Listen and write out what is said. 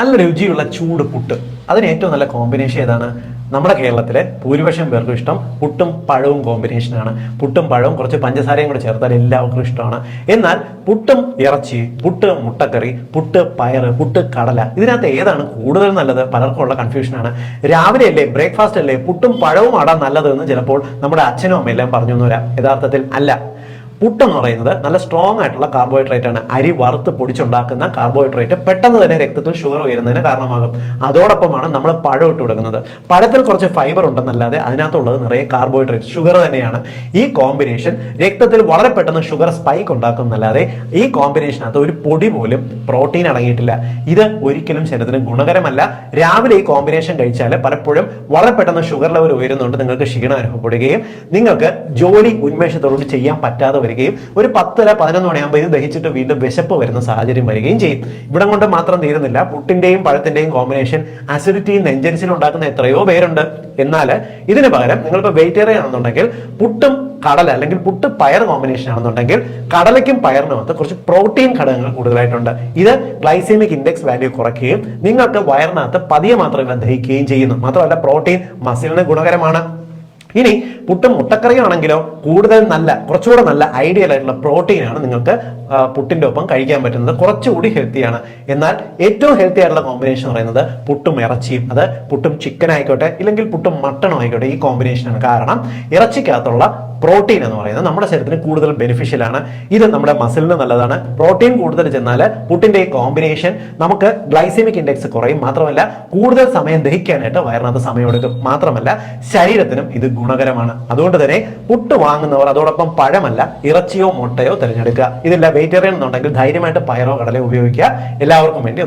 നല്ല രുചിയുള്ള ചൂട് പുട്ട്. അതിന് ഏറ്റവും നല്ല കോമ്പിനേഷൻ ഏതാണ്? നമ്മുടെ കേരളത്തിലെ ഭൂരിപക്ഷം പേർക്കും ഇഷ്ടം പുട്ടും പഴവും കോമ്പിനേഷനാണ് പുട്ടും പഴവും കുറച്ച് പഞ്ചസാരയും കൂടെ ചേർത്താൽ എല്ലാവർക്കും ഇഷ്ടമാണ്. എന്നാൽ പുട്ടും ഇറച്ചി പുട്ട് മുട്ടക്കറി പുട്ട് പയറ് പുട്ട് കടല ഇതിനകത്ത് ഏതാണ് കൂടുതൽ നല്ലത്? പലർക്കും ഉള്ള കൺഫ്യൂഷനാണ് രാവിലെ അല്ലേ ബ്രേക്ക്ഫാസ്റ്റ് അല്ലേ പുട്ടും പഴവും ആടാൻ നല്ലതെന്ന് ചിലപ്പോൾ നമ്മുടെ അച്ഛനും അമ്മയെല്ലാം പറഞ്ഞു വരാം. യഥാർത്ഥത്തിൽ അല്ല. പുട്ടെന്ന് പറയുന്നത് നല്ല സ്ട്രോങ് ആയിട്ടുള്ള കാർബോഹൈഡ്രേറ്റ് ആണ്. അരി വറുത്ത് പൊടിച്ചുണ്ടാക്കുന്ന കാർബോഹൈഡ്രേറ്റ് പെട്ടെന്ന് തന്നെ രക്തത്തിൽ ഷുഗർ ഉയരുന്നതിന് കാരണമാകും. അതോടൊപ്പമാണ് നമ്മൾ പഴം ഇട്ട് കൊടുക്കുന്നത്. പഴത്തിൽ കുറച്ച് ഫൈബർ ഉണ്ടെന്നല്ലാതെ അതിനകത്തുള്ളത് നിറയെ കാർബോഹൈഡ്രേറ്റ് ഷുഗർ തന്നെയാണ്. ഈ കോമ്പിനേഷൻ രക്തത്തിൽ വളരെ പെട്ടെന്ന് ഷുഗർ സ്പൈക്ക് ഉണ്ടാക്കുന്നല്ലാതെ ഈ കോമ്പിനേഷനകത്ത് ഒരു പൊടി പോലും പ്രോട്ടീൻ അടങ്ങിയിട്ടില്ല. ഇത് ഒരിക്കലും ശരീരത്തിന് ഗുണകരമല്ല. രാവിലെ ഈ കോമ്പിനേഷൻ കഴിച്ചാൽ പലപ്പോഴും വളരെ പെട്ടെന്ന് ഷുഗർ ലെവൽ ഉയരുന്നുണ്ട്. നിങ്ങൾക്ക് ക്ഷീണം അനുഭവപ്പെടുകയും നിങ്ങൾക്ക് ജോലി ഉന്മേഷത്തോടുകൂടി ചെയ്യാൻ പറ്റാതെ വരികയും ഒരു പത്തര പതിനൊന്ന് മണിയാകുമ്പോൾ ഇത് ദഹിച്ചിട്ട് വീണ്ടും വിശപ്പ് വരുന്ന സാഹചര്യം വരികയും ചെയ്യും. ഇവിടം കൊണ്ട് മാത്രം തീരുന്നില്ല. പുട്ടിന്റെയും പഴത്തിന്റെയും കോമ്പിനേഷൻ അസിഡിറ്റി നെഞ്ചരിച്ചിൽ ഉണ്ടാക്കുന്ന എത്രയോ പേരുണ്ട്. എന്നാൽ ഇതിന് പകരം നിങ്ങളിപ്പോൾ വെജിറ്റേറിയൻ ആണെന്നുണ്ടെങ്കിൽ പുട്ടും കടല അല്ലെങ്കിൽ പുട്ട് പയർ കോമ്പിനേഷൻ ആണെന്നുണ്ടെങ്കിൽ കടലയ്ക്കും പയറിനകത്ത് കുറച്ച് പ്രോട്ടീൻ ഘടകങ്ങൾ കൂടുതലായിട്ടുണ്ട്. ഇത് ഗ്ലൈസീമിക് ഇൻഡെക്സ് വാല്യൂ കുറയ്ക്കുകയും നിങ്ങൾക്ക് വയറിനകത്ത് പതിയെ മാത്രമേ ദഹിക്കുകയും ചെയ്യുന്നു. മാത്രമല്ല പ്രോട്ടീൻ മസിലിന് ഗുണകരമാണ്. ഇനി പുട്ടും മുട്ടക്കറിയും ആണെങ്കിലോ കൂടുതൽ നല്ല കുറച്ചുകൂടെ നല്ല ഐഡിയൽ ആയിട്ടുള്ള പ്രോട്ടീനാണ് നിങ്ങൾക്ക് പുട്ടിന്റെ ഒപ്പം കഴിക്കാൻ പറ്റുന്നത് കുറച്ചുകൂടി ഹെൽത്തിയാണ് എന്നാൽ ഏറ്റവും ഹെൽത്തി ആയിട്ടുള്ള കോമ്പിനേഷൻ പറയുന്നത് പുട്ടും ഇറച്ചിയും. അത് പുട്ടും ചിക്കൻ ആയിക്കോട്ടെ ഇല്ലെങ്കിൽ പുട്ടും മട്ടണും ആയിക്കോട്ടെ ഈ കോമ്പിനേഷനാണ് കാരണം ഇറച്ചിക്കകത്തുള്ള പ്രോട്ടീൻ എന്ന് പറയുന്നത് നമ്മുടെ ശരീരത്തിന് കൂടുതൽ ബെനിഫിഷ്യൽ ആണ്. ഇത് നമ്മുടെ മസിലിന് നല്ലതാണ്. പ്രോട്ടീൻ കൂടുതൽ ചെന്നാൽ പുട്ടിന്റെ ഈ കോമ്പിനേഷൻ നമുക്ക് ഗ്ലൈസെമിക് ഇൻഡെക്സ് കുറയും. മാത്രമല്ല കൂടുതൽ സമയം ദഹിക്കാനായിട്ട് വയറിനകത്ത് സമയമെടുക്കും മാത്രമല്ല ശരീരത്തിനും ഇത് ഗുണകരമാണ്. അതുകൊണ്ട് തന്നെ പുട്ട് വാങ്ങുന്നവർ അതോടൊപ്പം പഴമല്ല ഇറച്ചിയോ മുട്ടയോ തിരഞ്ഞെടുക്കുക. ഇതില്ല വെജിറ്റേറിയൻ എന്നുണ്ടെങ്കിൽ ധൈര്യമായിട്ട് പയറോ കടലയോ ഉപയോഗിക്കുക. എല്ലാവർക്കും വേണ്ടി